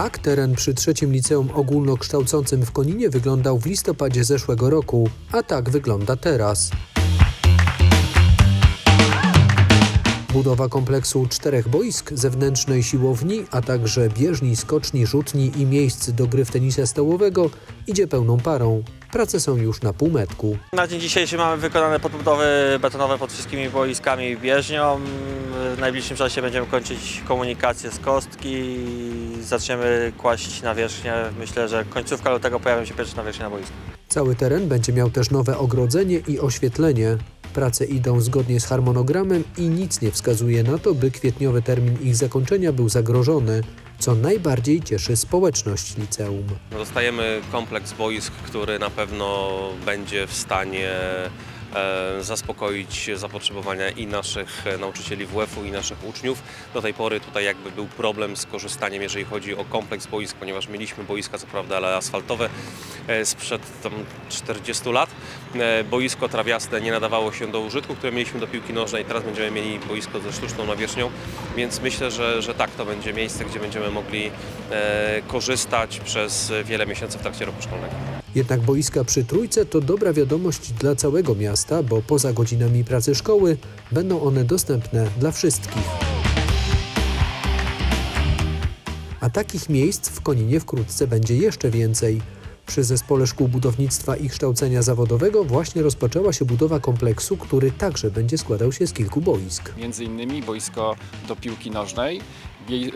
Tak teren przy trzecim liceum ogólnokształcącym w Koninie wyglądał w listopadzie zeszłego roku, a tak wygląda teraz. Budowa kompleksu czterech boisk, zewnętrznej siłowni, a także bieżni, skoczni, rzutni i miejsc do gry w tenisa stołowego idzie pełną parą. Prace są już na półmetku. Na dzień dzisiejszy mamy wykonane podbudowy betonowe pod wszystkimi boiskami i bieżnią. W najbliższym czasie będziemy kończyć komunikację z kostki i zaczniemy kłaść nawierzchnię. Myślę, że końcówka lutego pojawią się pierwsze nawierzchnie na boisku. Cały teren będzie miał też nowe ogrodzenie i oświetlenie. Prace idą zgodnie z harmonogramem i nic nie wskazuje na to, by kwietniowy termin ich zakończenia był zagrożony, co najbardziej cieszy społeczność liceum. Dostajemy kompleks boisk, który na pewno będzie w stanie zaspokoić zapotrzebowania i naszych e, nauczycieli WF-u i naszych uczniów. Do tej pory tutaj jakby był problem z korzystaniem, jeżeli chodzi o kompleks boisk, ponieważ mieliśmy boiska co prawda, ale asfaltowe e, sprzed tam 40 lat. E, Boisko trawiaste nie nadawało się do użytku, które mieliśmy do piłki nożnej. Teraz będziemy mieli boisko ze sztuczną nawierzchnią, więc myślę, że, że tak, to będzie miejsce, gdzie będziemy mogli e, korzystać przez wiele miesięcy w trakcie roku szkolnego. Jednak boiska przy Trójce to dobra wiadomość dla całego miasta, bo poza godzinami pracy szkoły będą one dostępne dla wszystkich. A takich miejsc w Koninie wkrótce będzie jeszcze więcej. Przy Zespole Szkół Budownictwa i Kształcenia Zawodowego właśnie rozpoczęła się budowa kompleksu, który także będzie składał się z kilku boisk. między innymi boisko do piłki nożnej,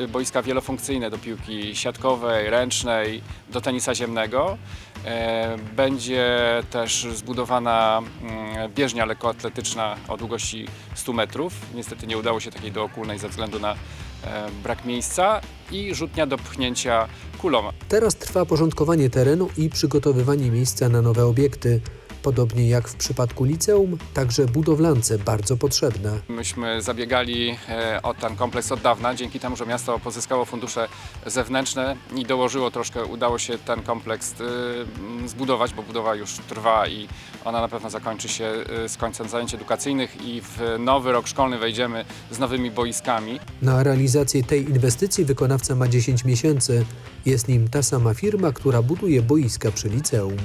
boiska wielofunkcyjne do piłki siatkowej, ręcznej, do tenisa ziemnego. E, Będzie też zbudowana mm, bieżnia lekkoatletyczna o długości 100 metrów. Niestety nie udało się takiej dookulnej ze względu na e, brak miejsca i rzutnia do pchnięcia kulą. Teraz trwa porządkowanie terenu i przygotowywanie miejsca na nowe obiekty. Podobnie jak w przypadku liceum, także budowlance bardzo potrzebne. Myśmy zabiegali e, o ten kompleks od dawna, dzięki temu, że miasto pozyskało fundusze zewnętrzne i dołożyło troszkę, udało się ten kompleks e, zbudować, bo budowa już trwa i ona na pewno zakończy się e, z końcem zajęć edukacyjnych i w nowy rok szkolny wejdziemy z nowymi boiskami. Na realizację tej inwestycji wykonawca ma 10 miesięcy. Jest nim ta sama firma, która buduje boiska przy liceum.